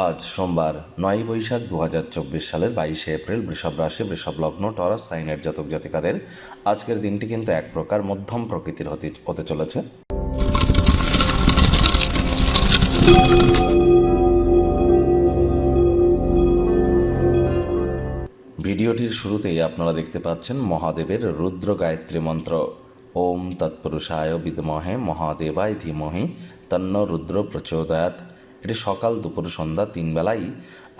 আজ সোমবার নয় বৈশাখ দু চব্বিশ সালের বাইশে এপ্রিল বৃষভ রাশি, বৃষভ লগ্ন, টরাস, সাইনের জাতক জাতিকাদের আজকের দিনটি কিন্তু এক প্রকার মধ্যম প্রকৃতির হতে হতে চলেছে। ভিডিওটির শুরুতেই আপনারা দেখতে পাচ্ছেন মহাদেবের রুদ্র গায়ত্রী মন্ত্র। ওম তৎপুরুষায় বিদমহে মহাদেবায় ধীমহি তন্ন রুদ্র প্রচোদয়াত এটি সকাল, দুপুর, সন্ধ্যা, তিন বেলাই।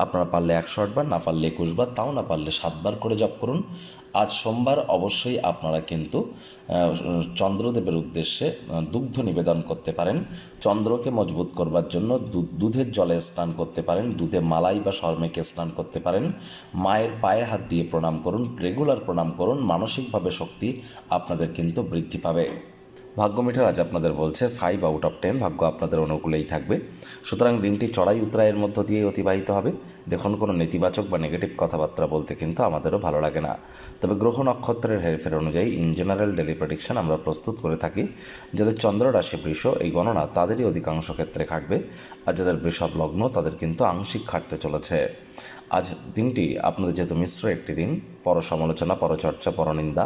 আপনারা পারলে একশো আটবার না পারলে একুশবার তাও না পারলে সাতবার করে জপ করুন। আজ সোমবার অবশ্যই আপনারা কিন্তু চন্দ্রদেবের উদ্দেশ্যে দুগ্ধ নিবেদন করতে পারেন। চন্দ্রকে মজবুত করবার জন্য দুধের জলে স্নান করতে পারেন, দুধে মালাই বা শর্মেকে স্নান করতে পারেন। মায়ের পায়ে হাত দিয়ে প্রণাম করুন, রেগুলার প্রণাম করুন, মানসিকভাবে শক্তি আপনাদের কিন্তু বৃদ্ধি পাবে। ভাগ্য মিটার আজ আপনাদের বলছে ফাইভ আউট অফ টেন ভাগ্য আপনাদের অনুকূলেই থাকবে। সুতরাং দিনটি চড়াই উতরাইয়ের মধ্য দিয়ে অতিবাহিত হবে। দেখুন, কোনো নেতিবাচক বা নেগেটিভ কথাবার্তা বলতে কিন্তু আমাদেরও ভালো লাগে না। তবে গ্রহ নক্ষত্রের হেরফের অনুযায়ী ইন জেনারেল ডেলি প্রেডিকশন আমরা প্রস্তুত করে থাকি, যাদের চন্দ্র রাশি বৃষ এই গণনা তাদেরই অধিকাংশ ক্ষেত্রে খাটবে আর যাদের বৃষভ লগ্ন তাদের কিন্তু আংশিক খাটতে চলেছে। আজ দিনটি আপনাদের যেহেতু মিশ্র একটি দিন পর সমালোচনা পরচর্চা, পরনিন্দা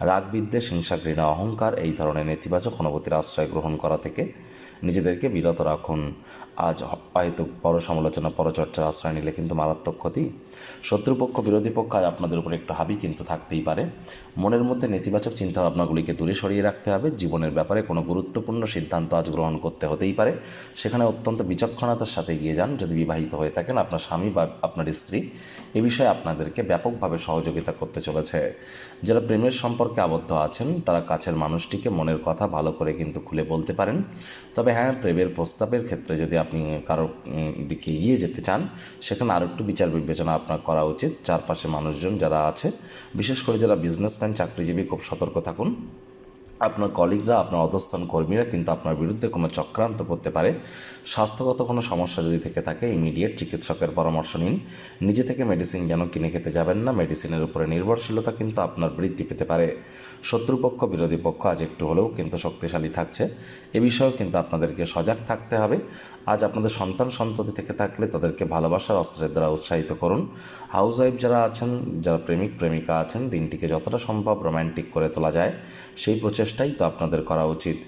রাগ বিদ্বেষ হিংসা ঘৃণা অহংকার এই ধরনের নেতিবাচক অনুভূতির আশ্রয় গ্রহণ করা থেকে নিজেদেরকে বিরত রাখুন। আজ হয়তো পর সমালোচনা পরচর্চার আশ্রয় নিলে কিন্তু মারাত্মক ক্ষতি। শত্রুপক্ষ, বিরোধী পক্ষ আজ আপনাদের উপর একটু হাবি কিন্তু থাকতেই পারে। মনের মধ্যে নেতিবাচক চিন্তাভাবনাগুলিকে দূরে সরিয়ে রাখতে হবে। জীবনের ব্যাপারে কোনো গুরুত্বপূর্ণ সিদ্ধান্ত আজ গ্রহণ করতে হতেই পারে। সেখানে অত্যন্ত বিচক্ষণতার সাথে এগিয়ে যান। যদি বিবাহিত হয়ে থাকেন, আপনার স্বামী বা আপনার স্ত্রী এ বিষয়ে আপনাদেরকে ব্যাপকভাবে সহযোগিতা করতে চলেছে। যারা প্রেমের সম্পর্কে আবদ্ধ আছেন, তারা কাছের মানুষটিকে মনের কথা ভালো করে কিন্তু খুলে বলতে পারেন। তবে হ্যাঁ প্রেমের প্রস্তাবের ক্ষেত্রে যদি আপনি কারও দিকে এগিয়ে যেতে চান, সেখানে আরও একটু বিচার বিবেচনা আপনার করা উচিত। চারপাশে মানুষজন যারা আছে, বিশেষ করে যারা বিজনেসম্যান চাকরিজীবী, খুব সতর্ক থাকুন। আপনার কলিগরা আপনার অধস্থান কর্মীরা কিন্তু আপনার বিরুদ্ধে কোনো চক্রান্ত করতে পারে। স্বাস্থ্যগত কোনো সমস্যা যদি থেকে থাকে ইমিডিয়েট চিকিৎসকের পরামর্শ নিন। নিজে থেকে মেডিসিন যেন কিনে খেতে যাবেন না মেডিসিনের উপরে নির্ভরশীলতা কিন্তু আপনার বৃদ্ধি পেতে পারে। শত্রুপক্ষ, বিরোধী পক্ষ আজ একটু হলেও কিন্তু শক্তিশালী থাকছে। এ বিষয়েও কিন্তু আপনাদেরকে সজাগ থাকতে হবে। আজ আপনাদের সন্তান সন্ততি থেকে থাকলে তাদেরকে ভালোবাসার অস্ত্রের দ্বারা উৎসাহিত করুন। হাউস ওয়াইফ যারা আছেন, যারা প্রেমিক, প্রেমিকা আছেন, দিনটিকে যতটা সম্ভব রোম্যান্টিক করে তোলা যায়। সেই প্রচেষ্টাই তো আপনাদের করা উচিত।